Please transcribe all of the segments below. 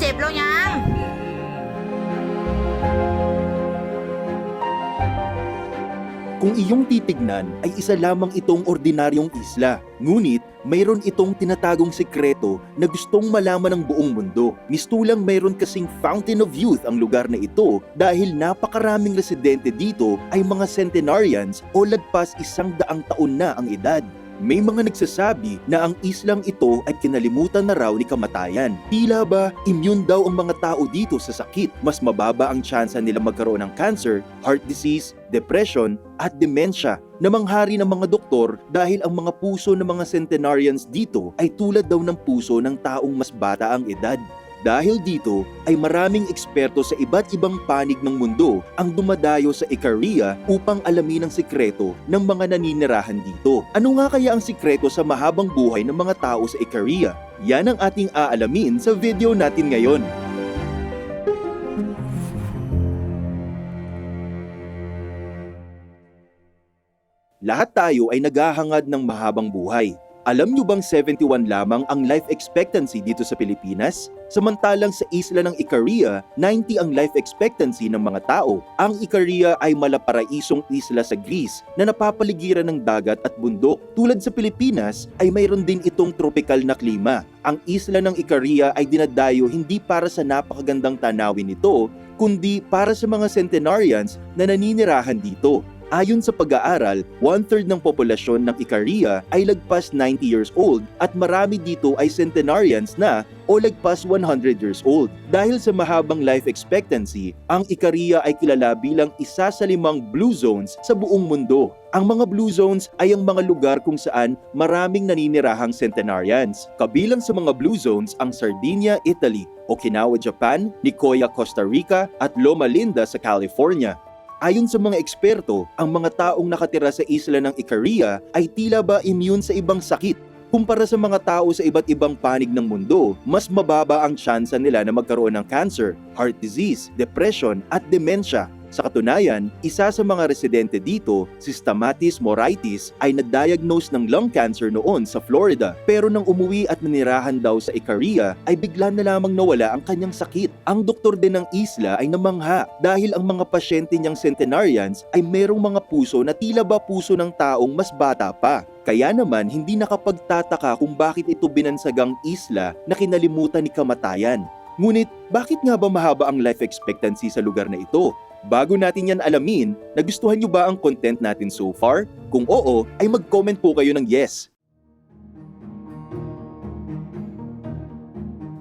lo niyan. Kung iyong titignan ay isa lamang itong ordinaryong isla. Ngunit mayroon itong tinatagong sekreto na gustong malaman ng buong mundo. Mistulang mayroon kasing Fountain of Youth ang lugar na ito dahil napakaraming residente dito ay mga centenarians o lagpas isang daang taon na ang edad. May mga nagsasabi na ang islang ito ay kinalimutan na raw ni kamatayan. Tila ba immune daw ang mga tao dito sa sakit? Mas mababa ang tsansa nila magkaroon ng cancer, heart disease, depression at dementia na manghari ng mga doktor dahil ang mga puso ng mga centenarians dito ay tulad daw ng puso ng taong mas bata ang edad. Dahil dito ay maraming eksperto sa iba't ibang panig ng mundo ang dumadayo sa Ikaria upang alamin ang sikreto ng mga naninirahan dito. Ano nga kaya ang sikreto sa mahabang buhay ng mga tao sa Ikaria? Yan ang ating aalamin sa video natin ngayon. Lahat tayo ay naghahangad ng mahabang buhay. Alam nyo bang 71 lamang ang life expectancy dito sa Pilipinas? Samantalang sa isla ng Ikaria, 90 ang life expectancy ng mga tao. Ang Ikaria ay malaparaisong isla sa Greece na napapaligiran ng dagat at bundok. Tulad sa Pilipinas ay mayroon din itong tropical na klima. Ang isla ng Ikaria ay dinadayo hindi para sa napakagandang tanawin nito, kundi para sa mga centenarians na naninirahan dito. Ayon sa pag-aaral, one-third ng populasyon ng Ikaria ay lagpas 90 years old at marami dito ay centenarians na o lagpas 100 years old. Dahil sa mahabang life expectancy, ang Ikaria ay kilala bilang isa sa limang blue zones sa buong mundo. Ang mga blue zones ay ang mga lugar kung saan maraming naninirahang centenarians. Kabilang sa mga blue zones ang Sardinia, Italy, Okinawa, Japan, Nicoya, Costa Rica at Loma Linda sa California. Ayon sa mga eksperto, ang mga taong nakatira sa isla ng Ikaria ay tila ba immune sa ibang sakit. Kumpara sa mga tao sa iba't ibang panig ng mundo, mas mababa ang tsansa nila na magkaroon ng cancer, heart disease, depression at dementia. Sa katunayan, isa sa mga residente dito, si Stamatis Moraitis, ay na-diagnose ng lung cancer noon sa Florida. Pero nang umuwi at nanirahan daw sa Ikaria, ay bigla na lamang nawala ang kanyang sakit. Ang doktor din ng isla ay namangha dahil ang mga pasyente niyang centenarians ay merong mga puso na tila ba puso ng taong mas bata pa. Kaya naman hindi nakapagtataka kung bakit ito binansagang isla na kinalimutan ni kamatayan. Ngunit bakit nga ba mahaba ang life expectancy sa lugar na ito? Bago natin yan alamin, nagustuhan nyo ba ang content natin so far? Kung oo, ay mag-comment po kayo ng yes.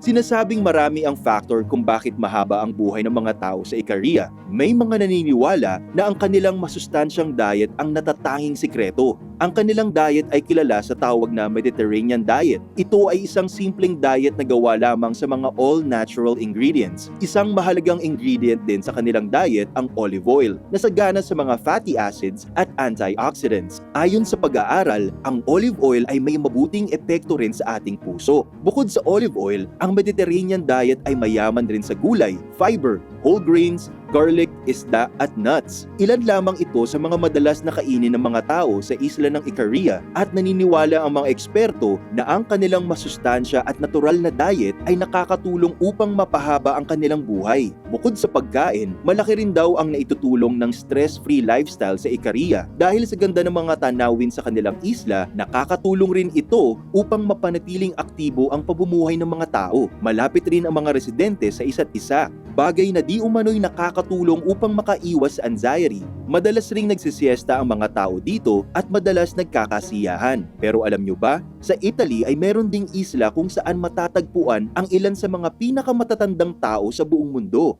Sinasabing marami ang factor kung bakit mahaba ang buhay ng mga tao sa Ikaria. May mga naniniwala na ang kanilang masustansyang diet ang natatanging sikreto. Ang kanilang diet ay kilala sa tawag na Mediterranean diet. Ito ay isang simpleng diet na gawa lamang sa mga all-natural ingredients. Isang mahalagang ingredient din sa kanilang diet ang olive oil, na sagana sa mga fatty acids at antioxidants. Ayon sa pag-aaral, ang olive oil ay may mabuting epekto rin sa ating puso. Bukod sa olive oil, ang Mediterranean diet ay mayaman rin sa gulay, fiber, whole grains, garlic, isda at nuts. Ilan lamang ito sa mga madalas na kainin ng mga tao sa isla ng Ikaria at naniniwala ang mga eksperto na ang kanilang masustansya at natural na diet ay nakakatulong upang mapahaba ang kanilang buhay. Bukod sa pagkain, malaki rin daw ang naitutulong ng stress-free lifestyle sa Ikaria dahil sa ganda ng mga tanawin sa kanilang isla, nakakatulong rin ito upang mapanatiling aktibo ang pabumuhay ng mga tao. Malapit rin ang mga residente sa isa't isa, bagay na di umano'y nakakatulong upang makaiwas sa anxiety. Madalas ring nagsisiesta ang mga tao dito at madalas nagkakasiyahan. Pero alam nyo ba, sa Italy ay meron ding isla kung saan matatagpuan ang ilan sa mga pinakamatatandang tao sa buong mundo.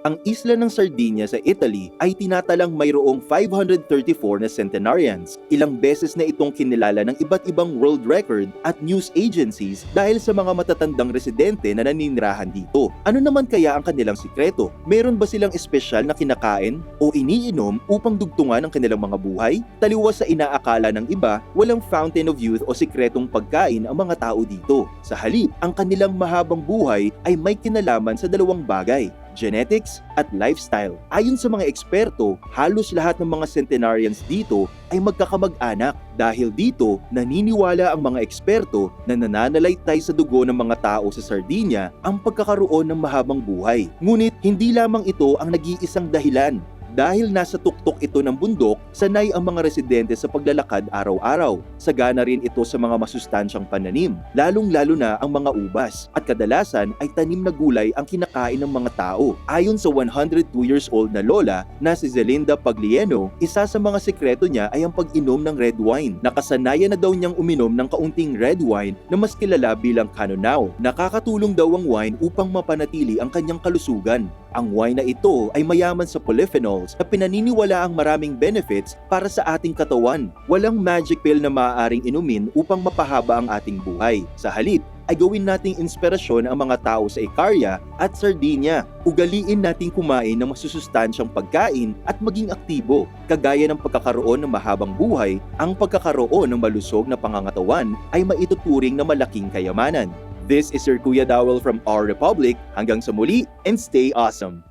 Ang isla ng Sardinia sa Italy ay tinatalang mayroong 534 na centenarians. Ilang beses na itong kinilala ng iba't ibang world record at news agencies dahil sa mga matatandang residente na naninirahan dito. Ano naman kaya ang kanilang sikreto? Meron ba silang espesyal na kinakain o iniinom upang dugtungan ang kanilang mga buhay? Taliwas sa inaakala ng iba, walang fountain of youth o sikretong pagkain ang mga tao dito. Sa halip, ang kanilang mahabang buhay ay may kinalaman sa dalawang bagay. Genetics, at lifestyle. Ayon sa mga eksperto, halos lahat ng mga centenarians dito ay magkakamag-anak. Dahil dito, naniniwala ang mga eksperto na nananalaytay sa dugo ng mga tao sa Sardinia ang pagkakaroon ng mahabang buhay. Ngunit hindi lamang ito ang nag-iisang dahilan. Dahil nasa tuktok ito ng bundok, sanay ang mga residente sa paglalakad araw-araw. Sagana rin ito sa mga masustansyang pananim, lalong-lalo na ang mga ubas. At kadalasan ay tanim na gulay ang kinakain ng mga tao. Ayon sa 102 years old na lola na si Zelinda Paglieno, isa sa mga sekreto niya ay ang pag-inom ng red wine. Nakasanayan na daw niyang uminom ng kaunting red wine na mas kilala bilang Canonao. Nakakatulong daw ang wine upang mapanatili ang kanyang kalusugan. Ang wine na ito ay mayaman sa polyphenols na pinaniniwala ang maraming benefits para sa ating katawan. Walang magic pill na maaaring inumin upang mapahaba ang ating buhay. Sa halip, ay gawin nating inspirasyon ang mga tao sa Icaria at Sardinia. Ugaliin nating kumain ng masusustansyang pagkain at maging aktibo. Kagaya ng pagkakaroon ng mahabang buhay, ang pagkakaroon ng malusog na pangangatawan ay maituturing na malaking kayamanan. This is your Kuya Dowell from Our Republic. Hanggang sa muli and stay awesome!